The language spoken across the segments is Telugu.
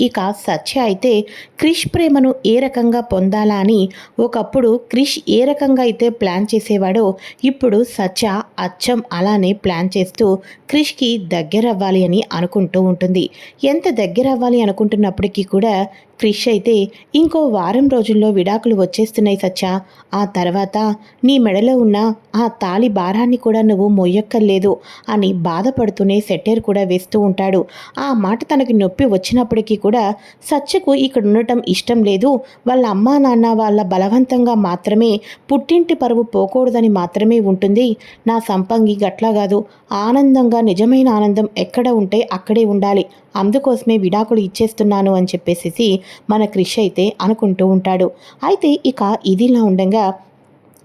ఇక సత్య అయితే క్రిష్ ప్రేమను ఏ రకంగా పొందాలా అని ఒకప్పుడు క్రిష్ ఏ రకంగా అయితే ప్లాన్ చేసేవాడో ఇప్పుడు సత్య అచ్చం అలానే ప్లాన్ చేస్తూ క్రిష్కి దగ్గర అవ్వాలి అని అనుకుంటూ ఉంటుంది. ఎంత దగ్గర అవ్వాలి అనుకుంటున్నప్పటికీ కూడా క్రిష్ అయితే ఇంకో వారం రోజుల్లో విడాకులు వచ్చేస్తున్నాయి సత్య. ఆ తర్వాత నీ మెడలో ఉన్న ఆ తాలి భారాన్ని కూడా నువ్వు మొయ్యక్కర్లేదు అని బాధపడుతూనే సెట్టేర్ కూడా వేస్తూ ఉంటాడు. ఆ మాట తనకి నొప్పి వచ్చినప్పటికీ కూడా సత్యకు ఇక్కడ ఉండటం ఇష్టం లేదు. వాళ్ళ అమ్మా నాన్న వాళ్ళ బలవంతంగా మాత్రమే పుట్టింటి పరువు పోకూడదని మాత్రమే ఉంటుంది. నా సంపంగి గట్లా కాదు. ఆనందంగా నిజమైన ఆనందం ఎక్కడ ఉంటే అక్కడే ఉండాలి. అందుకోసమే విడాకులు ఇచ్చేస్తున్నాను అని చెప్పేసి మన క్రిష్ అయితే అనుకుంటూ ఉంటాడు. అయితే ఇక ఇదిలా ఉండగా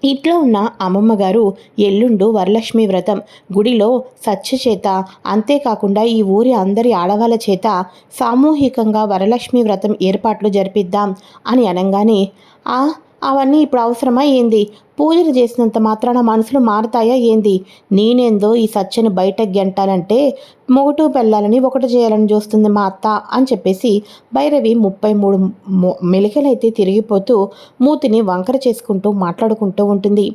ఇంట్లో ఉన్న అమ్మమ్మ గారు ఎల్లుండు వరలక్ష్మి వ్రతం గుడిలో సత్య చేత అంతేకాకుండా ఈ ఊరి అందరి ఆడవాళ్ళ చేత సామూహికంగా వరలక్ష్మి వ్రతం ఏర్పాట్లు జరిపిద్దాం అని అనగానే ఆ అవన్నీ ఇప్పుడు అవసరమా ఏంది? పూజలు చేసినంత మాత్రాన మనసులు మారతాయా ఏంది? నేనేందో ఈ సత్యని బయటకు గెంటాలంటే మొగటు పెళ్ళాలని ఒకటి చేయాలని చూస్తుంది మా అత్త అని చెప్పేసి భైరవి ముప్పై మూడు మెలికలైతే తిరిగిపోతూ మూతిని వంకర చేసుకుంటూ మాట్లాడుకుంటూ ఉంటుంది.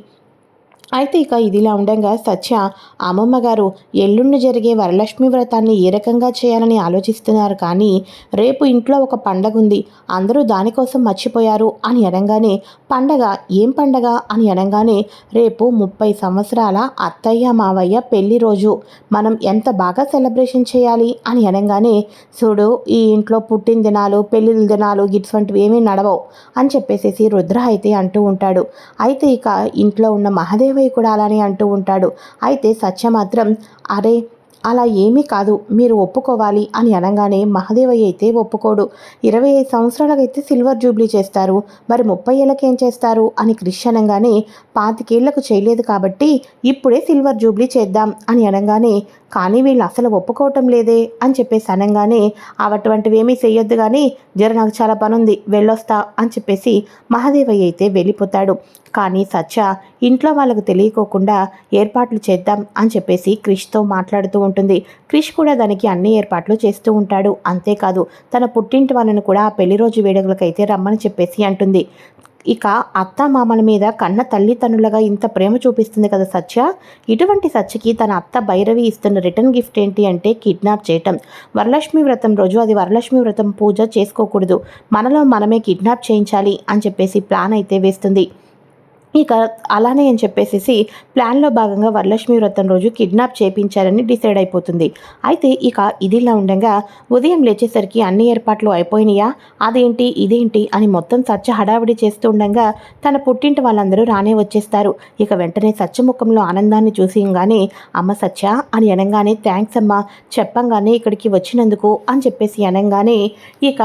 అయితే ఇక ఇదిలా ఉండగా సత్య అమ్మమ్మ గారు ఎల్లుండి జరిగే వరలక్ష్మి వ్రతాన్ని ఏ రకంగా చేయాలని ఆలోచిస్తున్నారు? కానీ రేపు ఇంట్లో ఒక పండగ ఉంది. అందరూ దానికోసం మర్చిపోయారు అని అనగానే పండగ? ఏం పండగ? అని అనగానే రేపు ముప్పై సంవత్సరాల అత్తయ్య మావయ్య పెళ్ళి రోజు. మనం ఎంత బాగా సెలబ్రేషన్ చేయాలి? అని అనగానే చూడు ఈ ఇంట్లో పుట్టిన దినాలు పెళ్ళి దినాలు గిట్స్ వంటివి ఏమీ నడవవు అని చెప్పేసేసి రుద్ర అయితే అంటూ ఉంటాడు. అయితే ఇక ఇంట్లో ఉన్న మహాదేవ మాధవయ్య కూడా అలానే అంటూ ఉంటాడు. అయితే సత్య మాత్రం అరే అలా ఏమీ కాదు. మీరు ఒప్పుకోవాలి అని అనగానే మహాదేవయ్య అయితే ఒప్పుకోడు. ఇరవై ఐదు సంవత్సరాలకైతే సిల్వర్ జూబ్లీ చేస్తారు. మరి ముప్పై ఏళ్ళకేం ఏం చేస్తారు? అని క్రిష్ అనగానే పాతికేళ్ళకు చేయలేదు కాబట్టి ఇప్పుడే సిల్వర్ జూబ్లీ చేద్దాం అని అనగానే కానీ వీళ్ళు అసలు ఒప్పుకోవటం లేదే అని చెప్పేసి అనగానే అటువంటివి ఏమీ చెయ్యొద్దు కానీ జర నాకు చాలా పని ఉంది వెళ్ళొస్తా అని చెప్పేసి మహాదేవయ్య అయితే వెళ్ళిపోతాడు. కానీ సత్య ఇంట్లో వాళ్ళకు తెలియకోకుండా ఏర్పాట్లు చేద్దాం అని చెప్పేసి క్రిష్తో మాట్లాడుతూ ఉంటుంది. క్రిష్ కూడా దానికి అన్ని ఏర్పాట్లు చేస్తూ ఉంటాడు. అంతేకాదు తన పుట్టింటి వాళ్ళను కూడా ఆ పెళ్ళి రోజు వేడుకలకైతే రమ్మని చెప్పేసి అంటుంది. ఇక అత్త మామల మీద కన్న తల్లిదండ్రులుగా ఇంత ప్రేమ చూపిస్తుంది కదా సత్య? ఇటువంటి సత్యకి తన అత్త భైరవి ఇస్తున్న రిటర్న్ గిఫ్ట్ ఏంటి అంటే కిడ్నాప్ చేయటం. వరలక్ష్మి వ్రతం రోజు అది వరలక్ష్మి వ్రతం పూజ చేసుకోకూడదు. మనలో మనమే కిడ్నాప్ చేయించాలి అని చెప్పేసి ప్లాన్ అయితే వేస్తుంది. ఇక అలానే అని చెప్పేసి ప్లాన్లో భాగంగా వరలక్ష్మి వ్రతం రోజు కిడ్నాప్ చేయించాలని డిసైడ్ అయిపోతుంది. అయితే ఇక ఇదిలా ఉండగా ఉదయం లేచేసరికి అన్ని ఏర్పాట్లు అయిపోయినాయా? అదేంటి? ఇదేంటి? అని మొత్తం సత్య హడావిడి చేస్తూ ఉండగా తన పుట్టింటి వాళ్ళందరూ రానే వచ్చేస్తారు. ఇక వెంటనే సత్య ముఖంలో ఆనందాన్ని చూసిగానే అమ్మ సత్య అని అనగానే థ్యాంక్స్ అమ్మ చెప్పంగానే ఇక్కడికి వచ్చినందుకు అని చెప్పేసి అనగానే ఇక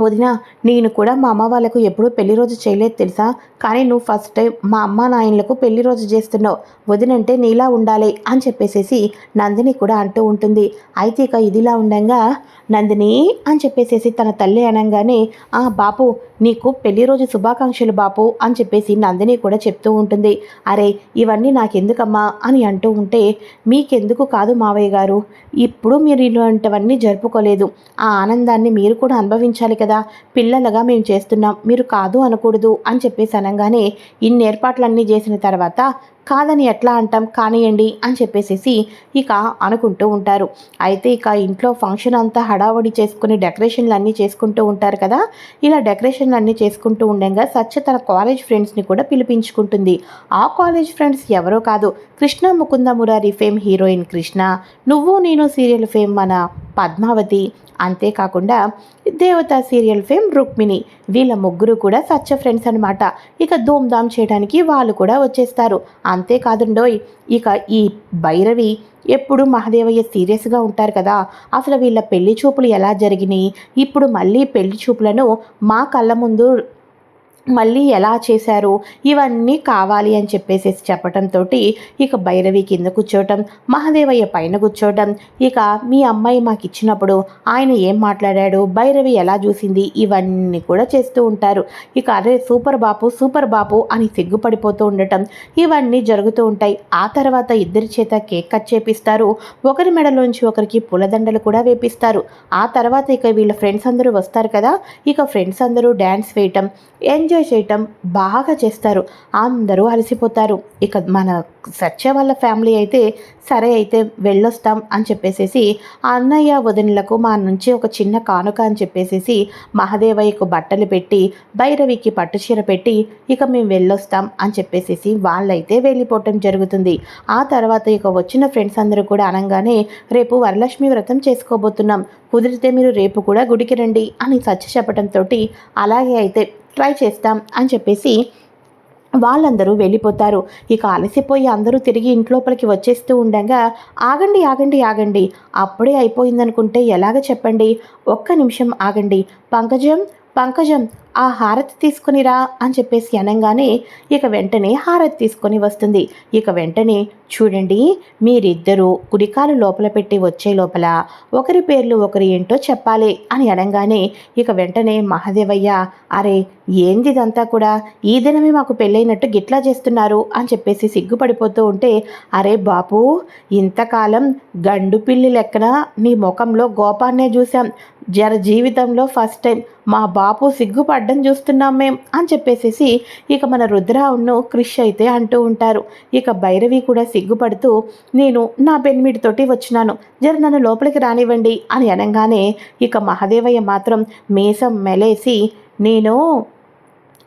వదిన నేను కూడా మా అమ్మ వాళ్ళకు ఎప్పుడూ పెళ్ళి రోజు చేయలేదు తెలుసా? కానీ నువ్వు ఫస్ట్ టైం మా అమ్మ నాయనలకు పెళ్ళి రోజు చేస్తున్నావు. వదినంటే నీలా ఉండాలి అని చెప్పేసేసి నందిని కూడా అంటూ ఉంటుంది. అయితే ఇక ఇదిలా ఉండగా నందిని అని చెప్పేసేసి తన తల్లి అనగానే ఆ బాపు నీకు పెళ్ళి రోజు శుభాకాంక్షలు బాపు అని చెప్పేసి నందిని కూడా చెప్తూ ఉంటుంది. అరే ఇవన్నీ నాకెందుకమ్మా అని అంటూ ఉంటే మీకెందుకు కాదు మావయ్య గారు? ఇప్పుడు మీరు ఇలాంటివన్నీ జరుపుకోలేదు. ఆ ఆనందాన్ని మీరు కూడా అనుభవించాలి కదా. పిల్లలుగా మేము చేస్తున్నాం. మీరు కాదు అనకూడదు అని చెప్పేసి అనగానే ఇన్ని ఏర్పాట్లన్నీ చేసిన తర్వాత కాదని ఎట్లా అంటాం? కానియండి అని చెప్పేసేసి ఇక అనుకుంటూ ఉంటారు. అయితే ఇక ఇంట్లో ఫంక్షన్ అంతా హడావడి చేసుకుని డెకరేషన్లు అన్నీ చేసుకుంటూ ఉంటారు కదా. ఇలా డెకరేషన్ అన్నీ చేసుకుంటూ ఉండగా సత్య తన కాలేజ్ ఫ్రెండ్స్ని కూడా పిలిపించుకుంటుంది. ఆ కాలేజ్ ఫ్రెండ్స్ ఎవరో కాదు కృష్ణ ముకుంద మురారి ఫేమ్ హీరోయిన్ కృష్ణ నువ్వు నేను సీరియల్ ఫేమ్ మన పద్మావతి. అంతేకాకుండా దేవత సీరియల్ ఫేమ్ రుక్మిణి. వీళ్ళ ముగ్గురు కూడా సత్య ఫ్రెండ్స్ అనమాట ఇక ధూమ్ధామ్ చేయడానికి వాళ్ళు కూడా వచ్చేస్తారు. అంతేకాదుండోయ్ ఇక ఈ భైరవి ఎప్పుడు మహాదేవయ్య సీరియస్గా ఉంటారు కదా అసలు వీళ్ళ పెళ్ళి చూపులు ఎలా జరిగినాయి? ఇప్పుడు మళ్ళీ పెళ్ళి చూపులను మా కళ్ళ ముందు మళ్ళీ ఎలా చేశారు? ఇవన్నీ కావాలి అని చెప్పేసి చెప్పటంతో ఇక భైరవి కింద కూర్చోవటం మహదేవయ్య పైన కూర్చోవటం ఇక మీ అమ్మాయి మాకు ఇచ్చినప్పుడు ఆయన ఏం మాట్లాడాడు భైరవి ఎలా చూసింది ఇవన్నీ కూడా చేస్తూ ఉంటారు. ఇక అరే సూపర్ బాపు సూపర్ బాపు అని సిగ్గుపడిపోతూ ఉండటం ఇవన్నీ జరుగుతూ ఉంటాయి. ఆ తర్వాత ఇద్దరి చేత కేక్ కట్ చేపిస్తారు. ఒకరి మెడలోంచి ఒకరికి పూలదండలు కూడా వేపిస్తారు. ఆ తర్వాత ఇక వీళ్ళ ఫ్రెండ్స్ అందరూ వస్తారు కదా ఇక ఫ్రెండ్స్ అందరూ డ్యాన్స్ వేయటం ఎంజాయ్ చేయటం బాగా చేస్తారు. అందరూ అలసిపోతారు. ఇక మన సత్య వాళ్ళ ఫ్యామిలీ అయితే సరే అయితే వెళ్ళొస్తాం అని చెప్పేసేసి అన్నయ్య వదినలకు మా నుంచి ఒక చిన్న కానుక అని చెప్పేసేసి మహదేవయ్యకు బట్టలు పెట్టి భైరవికి పట్టుచీర పెట్టి ఇక మేము వెళ్ళొస్తాం అని చెప్పేసేసి వాళ్ళైతే వెళ్ళిపోవటం జరుగుతుంది. ఆ తర్వాత ఇక వచ్చిన ఫ్రెండ్స్ అందరూ కూడా అనగానే రేపు వరలక్ష్మి వ్రతం చేసుకోబోతున్నాం. కుదిరితే మీరు రేపు కూడా గుడికి రండి అని సత్య చెప్పడంతో అలాగే అయితే ట్రై చేస్తాం అని చెప్పేసి వాళ్ళందరూ వెళ్ళిపోతారు. ఇక అలసిపోయి అందరూ తిరిగి ఇంట్లోపలికి వచ్చేస్తూ ఉండగా ఆగండి ఆగండి ఆగండి. అప్పుడే అయిపోయిందనుకుంటే ఎలాగ చెప్పండి? ఒక్క నిమిషం ఆగండి. పంకజం పంకజం ఆ హారతి తీసుకునిరా అని చెప్పేసి అనగానే ఇక వెంటనే హారతి తీసుకొని వస్తుంది. ఇక వెంటనే చూడండి మీరిద్దరూ కుడికాలు లోపల పెట్టి వచ్చే లోపల ఒకరి పేర్లు ఒకరి ఏంటో చెప్పాలి అని అనగానే ఇక వెంటనే మహాదేవయ్య అరే ఏంది ఇదంతా కూడా? ఈ దినమే మాకు పెళ్ళైనట్టు గిట్లా చేస్తున్నారు అని చెప్పేసి సిగ్గుపడిపోతూ ఉంటే అరే బాపు ఇంతకాలం గండు పిల్లి లెక్కన నీ ముఖంలో గోపాన్నే చూసాం జర జీవితంలో ఫస్ట్ టైం మా బాపు అడ్డం చూస్తున్నాం మేం అని చెప్పేసేసి ఇక మన రుద్రావును క్రిష్ అయితే అంటూ ఉంటారు. ఇక భైరవి కూడా సిగ్గుపడుతూ నేను నా పెన్మిడితోటి వచ్చినాను. జర నన్ను లోపలికి రానివ్వండి అని అనగానే ఇక మహాదేవయ్య మాత్రం మీసం మెలేసి నేను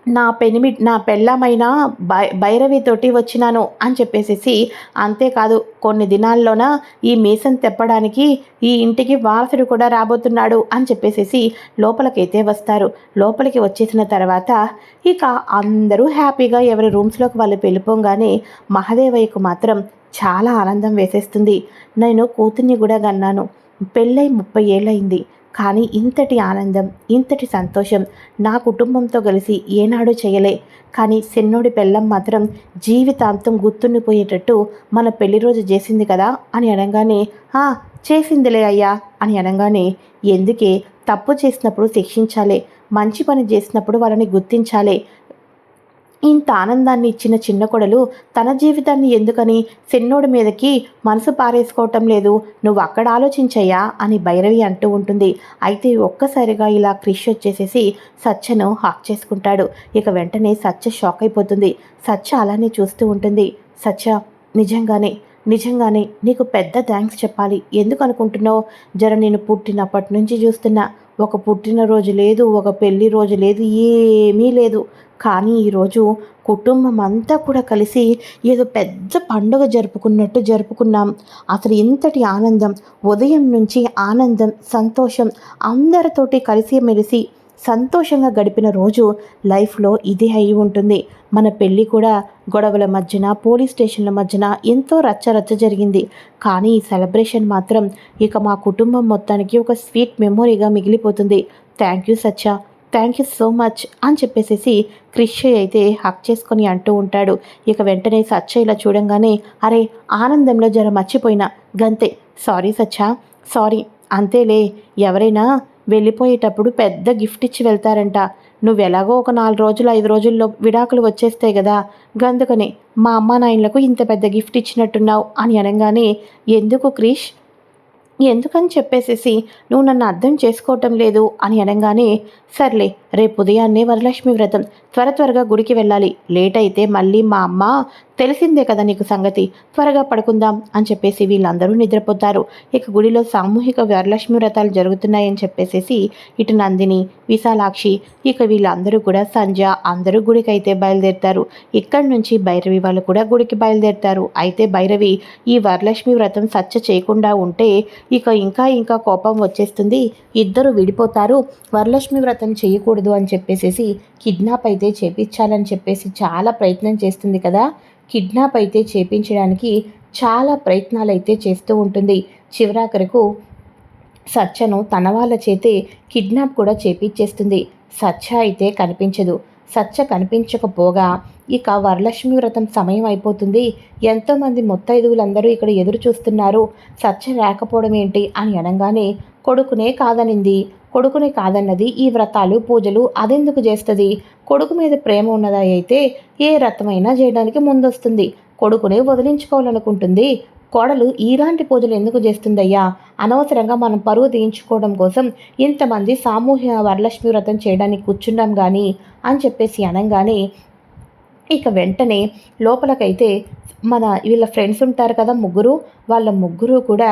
నా పెనిమి నా పెళ్ళమైన బై భైరవితోటి వచ్చినాను అని చెప్పేసేసి అంతేకాదు కొన్ని దినాల్లోన ఈ మీసం తెప్పడానికి ఈ ఇంటికి వారసుడు కూడా రాబోతున్నాడు అని చెప్పేసేసి లోపలికైతే వస్తారు. లోపలికి వచ్చేసిన తర్వాత ఇక అందరూ హ్యాపీగా ఎవరి రూమ్స్లోకి వాళ్ళు వెళ్ళిపోగానే మహదేవయ్యకు మాత్రం చాలా ఆనందం వేసేస్తుంది. నేను కూతుర్ని కూడా గన్నాను పెళ్ళై ముప్పై ఏళ్ళయింది. కానీ ఇంతటి ఆనందం ఇంతటి సంతోషం నా కుటుంబంతో కలిసి ఏనాడు చేయలే. కానీ సెన్నోడి పెళ్ళం మాత్రం జీవితాంతం గుర్తుండిపోయేటట్టు మన పెళ్ళి రోజు చేసింది కదా అని అనగానే చేసిందిలే అయ్యా అని అనగానే ఎందుకే? తప్పు చేసినప్పుడు శిక్షించాలి. మంచి పని చేసినప్పుడు వాళ్ళని గుర్తించాలి. ఇంత ఆనందాన్ని ఇచ్చిన చిన్న కొడలు తన జీవితాన్ని ఎందుకని సిన్నోడి మీదకి మనసు పారేసుకోవటం లేదు. నువ్వు అక్కడ ఆలోచించయ్యా అని భైరవి అంటూ ఉంటుంది. అయితే ఒక్కసారిగా ఇలా క్రిష్ వచ్చేసేసి సత్యను హాక్ చేసుకుంటాడు. ఇక వెంటనే సత్య షాక్ అయిపోతుంది. సత్య అలానే చూస్తూ ఉంటుంది. సత్య నిజంగానే నిజంగానే నీకు పెద్ద థ్యాంక్స్ చెప్పాలి. ఎందుకు అనుకుంటున్నావు? జర నేను పుట్టినప్పటి నుంచి చూస్తున్నా. ఒక పుట్టినరోజు లేదు ఒక పెళ్ళి రోజు లేదు ఏమీ లేదు. కానీ ఈరోజు కుటుంబం అంతా కూడా కలిసి ఏదో పెద్ద పండుగ జరుపుకున్నట్టు జరుపుకున్నాం. అసలు ఇంతటి ఆనందం ఉదయం నుంచి ఆనందం సంతోషం అందరితోటి కలిసి మెలిసి సంతోషంగా గడిపిన రోజు లైఫ్లో ఇదే అయి ఉంటుంది. మన పెళ్ళి కూడా గొడవల మధ్యన పోలీస్ స్టేషన్ల మధ్యన ఎంతో రచ్చరచ్చ జరిగింది. కానీ ఈ సెలబ్రేషన్ మాత్రం ఇక మా కుటుంబం మొత్తానికి ఒక స్వీట్ మెమొరీగా మిగిలిపోతుంది. థ్యాంక్ యూ సచ్చా థ్యాంక్ యూ సో మచ్ అని చెప్పేసేసి క్రిష్ అయితే హక్ చేసుకొని అంటూ ఉంటాడు. ఇక వెంటనే సచ్చ ఇలా చూడంగానే అరే ఆనందంలో జర మర్చిపోయినా. గంతే. సారీ సచ్చా. సారీ. అంతేలే. ఎవరైనా వెళ్ళిపోయేటప్పుడు పెద్ద గిఫ్ట్ ఇచ్చి వెళ్తారంట. నువ్వు ఎలాగో ఒక నాలుగు రోజులు ఐదు రోజుల్లో విడాకులు వచ్చేస్తాయి కదా. గందుకని మా అమ్మ నాయనలకు ఇంత పెద్ద గిఫ్ట్ ఇచ్చినట్టున్నావు అని అనగానే ఎందుకు క్రిష్? ఎందుకని చెప్పేసేసి నువ్వు నన్ను అర్థం చేసుకోవటం లేదు అని అనగానే సర్లే రేపు ఉదయాన్నే వరలక్ష్మి వ్రతం. త్వర త్వరగా గుడికి వెళ్ళాలి. లేట్ అయితే మళ్ళీ మా అమ్మ తెలిసిందే కదా నీకు సంగతి. త్వరగా పడుకుందాం అని చెప్పేసి వీళ్ళందరూ నిద్రపోతారు. ఇక గుడిలో సామూహిక వరలక్ష్మి వ్రతాలు జరుగుతున్నాయని చెప్పేసేసి ఇటు నందిని విశాలాక్షి ఇక వీళ్ళందరూ కూడా సంజ అందరూ గుడికి అయితే బయలుదేరుతారు. ఇక్కడి నుంచి భైరవి వాళ్ళు కూడా గుడికి బయలుదేరుతారు. అయితే భైరవి ఈ వరలక్ష్మి వ్రతం సచ్చ చేయకుండా ఉంటే ఇక ఇంకా ఇంకా కోపం వచ్చేస్తుంది. ఇద్దరు విడిపోతారు. వరలక్ష్మి వ్రతం చేయకూడదు అని చెప్పేసేసి కిడ్నాప్ అయితే చేపించాలని చెప్పేసి చాలా ప్రయత్నం చేస్తుంది కదా. కిడ్నాప్ అయితే చేపించడానికి చాలా ప్రయత్నాలు అయితే చేస్తూ ఉంటుంది. చివరాఖరకు సత్యను తన వాళ్ళ చేతే కిడ్నాప్ కూడా చేపించేస్తుంది. సత్య అయితే కనిపించదు. సత్య కనిపించకపోగా ఇక వరలక్ష్మి వ్రతం సమయం అయిపోతుంది. ఎంతోమంది ముత్తైదువులందరూ ఇక్కడ ఎదురు చూస్తున్నారు సత్య లేకపోవడం ఏంటి అని అనగానే కొడుకునే కాదనింది. కొడుకుని కాదన్నది ఈ వ్రతాలు పూజలు అదెందుకు చేస్తుంది? కొడుకు మీద ప్రేమ ఉన్నదా అయితే ఏ వ్రతమైనా చేయడానికి ముందొస్తుంది. కొడుకునే వదిలించుకోవాలనుకుంటుంది. కోడలు ఇలాంటి పూజలు ఎందుకు చేస్తుందయ్యా? అనవసరంగా మనం పరువు తీయించుకోవడం కోసం ఇంతమంది సామూహిక వరలక్ష్మి వ్రతం చేయడానికి కూర్చున్నాం కానీ అని చెప్పేసి అనగానే ఇక వెంటనే లోపలకైతే మన వీళ్ళ ఫ్రెండ్స్ ఉంటారు కదా ముగ్గురు వాళ్ళ ముగ్గురు కూడా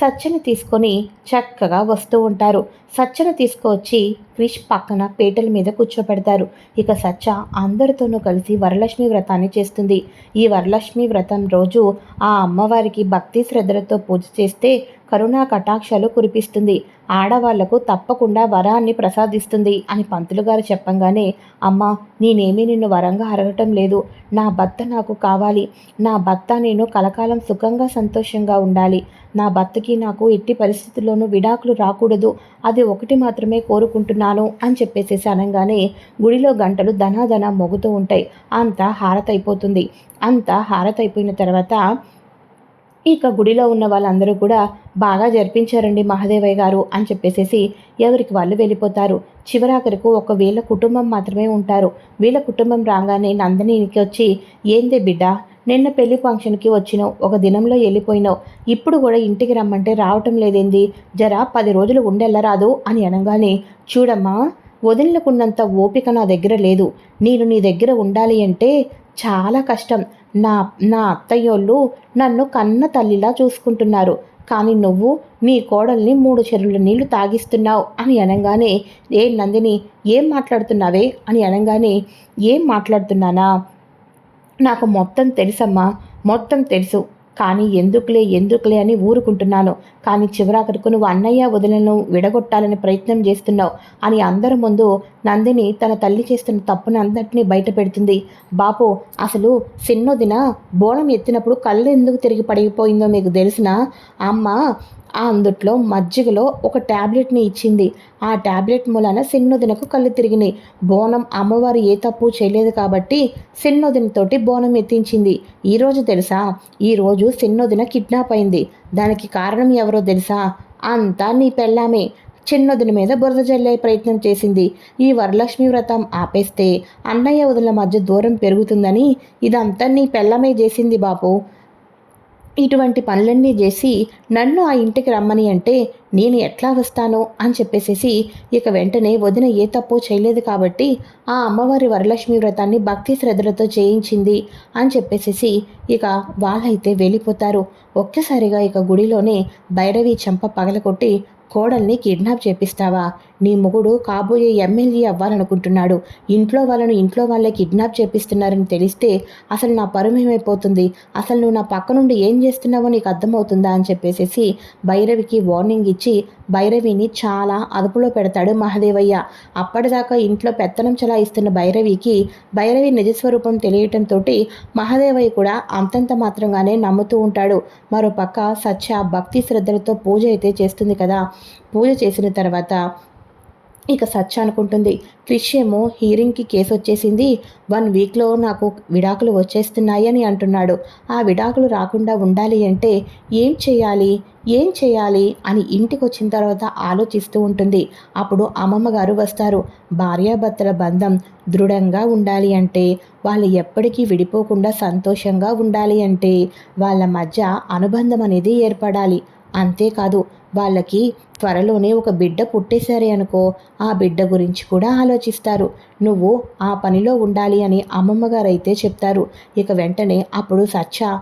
సచ్చని తీసుకొని చక్కగా వస్తూ ఉంటారు. సచ్చను తీసుకువచ్చి క్రిష్ పక్కన పేటల మీద కూర్చోబెడతారు. ఇక సచ్చ అందరితోనూ కలిసి వరలక్ష్మి వ్రతాన్ని చేస్తుంది. ఈ వరలక్ష్మి వ్రతం రోజు ఆ అమ్మవారికి భక్తి శ్రద్ధలతో పూజ చేస్తే కరుణా కటాక్షాలు కురిపిస్తుంది. ఆడవాళ్ళకు తప్పకుండా వరాన్ని ప్రసాదిస్తుంది అని పంతులు గారు చెప్పంగానే అమ్మ నేనేమీ నిన్ను వరంగా అరగటం లేదు. నా భర్త నాకు కావాలి. నా భర్త నేను కలకాలం సుఖంగా సంతోషంగా ఉండాలి. నా భర్తకి నాకు ఎట్టి పరిస్థితుల్లోనూ విడాకులు రాకూడదు. అది ఒకటి మాత్రమే కోరుకుంటున్నాను అని చెప్పేసేసి అనగానే గుడిలో గంటలు ధనాధన మొగుతూ ఉంటాయి. అంతా హారతైపోతుంది. అంతా హారతైపోయిన తర్వాత ఇక గుడిలో ఉన్న వాళ్ళందరూ కూడా బాగా జరిపించారండి మహాదేవయ్య గారు అని చెప్పేసేసి ఎవరికి వాళ్ళు వెళ్ళిపోతారు. చివరాఖరికి ఒక వీళ్ళ కుటుంబం మాత్రమే ఉంటారు. వీళ్ళ కుటుంబం రాగానే నందినికి వచ్చి ఏందే బిడ్డ నిన్న పెళ్ళి ఫంక్షన్కి వచ్చినావు ఒక దినంలో వెళ్ళిపోయినావు. ఇప్పుడు కూడా ఇంటికి రమ్మంటే రావటం లేదేంది? జరా పది రోజులు ఉండెళ్ళరాదు అని అనగానే చూడమ్మా వదిలినకున్నంత ఓపిక నా దగ్గర లేదు. నేను నీ దగ్గర ఉండాలి అంటే చాలా కష్టం. నా నా అత్తయ్యోళ్ళు నన్ను కన్న తల్లిలా చూసుకుంటున్నారు. కానీ నువ్వు నీ కోడల్ని మూడు చెరువుల నీళ్ళు తాగిస్తున్నావు అని అనగానే ఏ నందిని ఏం మాట్లాడుతున్నావే? అని అనగానే ఏం మాట్లాడుతున్నానా? నాకు మొత్తం తెలుసమ్మా మొత్తం తెలుసు. కానీ ఎందుకులే ఎందుకులే అని ఊరుకుంటున్నాను. కానీ చివరాఖరికి నువ్వు అన్నయ్య వదిలను విడగొట్టాలని ప్రయత్నం చేస్తున్నావు అని అందరి ముందు నందిని తన తల్లి చేస్తున్న తప్పును అందరినీ బయట పెడుతుంది. బాపు అసలు సిన్నోదిన బోనం ఎత్తినప్పుడు కళ్ళు ఎందుకు తిరిగి పడిపోయిందో మీకు తెలిసిన? అమ్మ అందుట్లో మజ్జిగలో ఒక ట్యాబ్లెట్ని ఇచ్చింది. ఆ ట్యాబ్లెట్ మూలాన సిన్నోదినకు కళ్ళు తిరిగినాయి. బోనం అమ్మవారు ఏ తప్పు చేయలేదు కాబట్టి సిన్నోదినతోటి బోనం ఎత్తించింది. ఈరోజు తెలుసా? ఈరోజు సిన్నోదిన కిడ్నాప్ అయింది. దానికి కారణం ఎవరో తెలుసా? అంతా నీ పెళ్ళామే. చిన్నదిని మీద బురద జల్లే ప్రయత్నం చేసింది. ఈ వరలక్ష్మి వ్రతం ఆపేస్తే అన్నయ్య వదుల మధ్య దూరం పెరుగుతుందని ఇదంతా నీ పెళ్ళమే చేసింది బాపు. ఇటువంటి పనులన్నీ చేసి నన్ను ఆ ఇంటికి రమ్మని అంటే నేను ఎట్లా వస్తాను అని చెప్పేసేసి ఇక వెంటనే వదిన ఏ తప్పు చేయలేదు కాబట్టి ఆ అమ్మవారి వరలక్ష్మి వ్రతాన్ని భక్తి శ్రద్ధలతో చేయించింది అని చెప్పేసేసి ఇక వాళ్ళైతే వెళ్ళిపోతారు. ఒక్కసారిగా ఇక గుడిలోనే భైరవి చెంప పగలకొట్టి కోడల్ని కిడ్నాప్ చేపిస్తావా? నీ మొగుడు కాబోయే ఎమ్మెల్యే అవ్వాలనుకుంటున్నాడు. ఇంట్లో వాళ్ళను ఇంట్లో వాళ్ళే కిడ్నాప్ చేపిస్తున్నారని తెలిస్తే అసలు నా పరుమేమైపోతుంది అసలు నువ్వు నా పక్క నుండి ఏం చేస్తున్నావో నీకు అర్థమవుతుందా అని చెప్పేసి భైరవికి వార్నింగ్ ఇచ్చి భైరవిని చాలా అదుపులో పెడతాడు మహదేవయ్య. అప్పటిదాకా ఇంట్లో పెత్తనం చలాయిస్తున్న భైరవికి భైరవి నిజస్వరూపం తెలియటంతో మహదేవయ్య కూడా అంతంత మాత్రంగానే నమ్ముతూ ఉంటాడు. మరోపక్క సత్య భక్తి శ్రద్ధలతో పూజ అయితే చేస్తుంది కదా. పూజ చేసిన తర్వాత ఇక సచ్చ అనుకుంటుంది క్రిష్ ఏమో హీరింగ్కి కేసు వచ్చేసింది. వన్ వీక్లో నాకు విడాకులు వచ్చేస్తున్నాయి అని అంటున్నాడు. ఆ విడాకులు రాకుండా ఉండాలి అంటే ఏం చేయాలి? ఏం చేయాలి? అని ఇంటికి వచ్చిన తర్వాత ఆలోచిస్తూ ఉంటుంది. అప్పుడు అమ్మమ్మ గారు వస్తారు. భార్యాభర్తల బంధం దృఢంగా ఉండాలి అంటే వాళ్ళు ఎప్పటికీ విడిపోకుండా సంతోషంగా ఉండాలి అంటే వాళ్ళ మధ్య అనుబంధం అనేది ఏర్పడాలి. అంతేకాదు వాళ్ళకి త్వరలోనే ఒక బిడ్డ పుట్టేశారే అనుకో ఆ బిడ్డ గురించి కూడా ఆలోచిస్తారు. నువ్వు ఆ పనిలో ఉండాలి అని అమ్మమ్మగారు అయితే చెప్తారు. ఇక వెంటనే అప్పుడు సచ్చ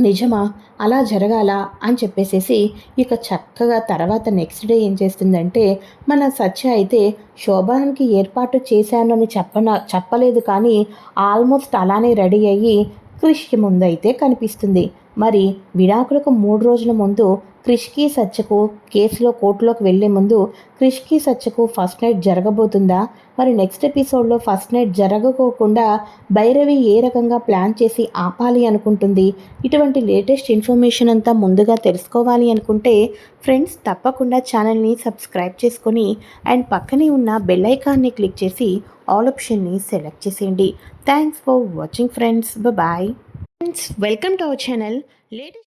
నిజమా? అలా జరగాల? అని చెప్పేసేసి ఇక చక్కగా తర్వాత నెక్స్ట్ డే ఏం చేస్తుందంటే మన సత్య అయితే శోభానికి ఏర్పాటు చేశానని చెప్పన చెప్పలేదు కానీ ఆల్మోస్ట్ అలానే రెడీ అయ్యి కృషికి అయితే కనిపిస్తుంది. మరి విడాకులకు మూడు రోజుల ముందు క్రిష్కి సత్యకు కేసులో కోర్టులోకి వెళ్ళే ముందు క్రిష్కి సత్యకు ఫస్ట్ నైట్ జరగబోతుందా? మరి నెక్స్ట్ ఎపిసోడ్లో ఫస్ట్ నైట్ జరగకోకుండా భైరవి ఏ రకంగా ప్లాన్ చేసి ఆపాలి అనుకుంటుంది? ఇటువంటి లేటెస్ట్ ఇన్ఫర్మేషన్ అంతా ముందుగా తెలుసుకోవాలి అనుకుంటే ఫ్రెండ్స్ తప్పకుండా ఛానల్ని సబ్స్క్రైబ్ చేసుకొని అండ్ పక్కనే ఉన్న బెల్ ఐకాన్ని క్లిక్ చేసి ఆల్ ఆప్షన్ని సెలెక్ట్ చేసేయండి. Thanks for watching friends. Bye. Friends welcome to our channel. Latest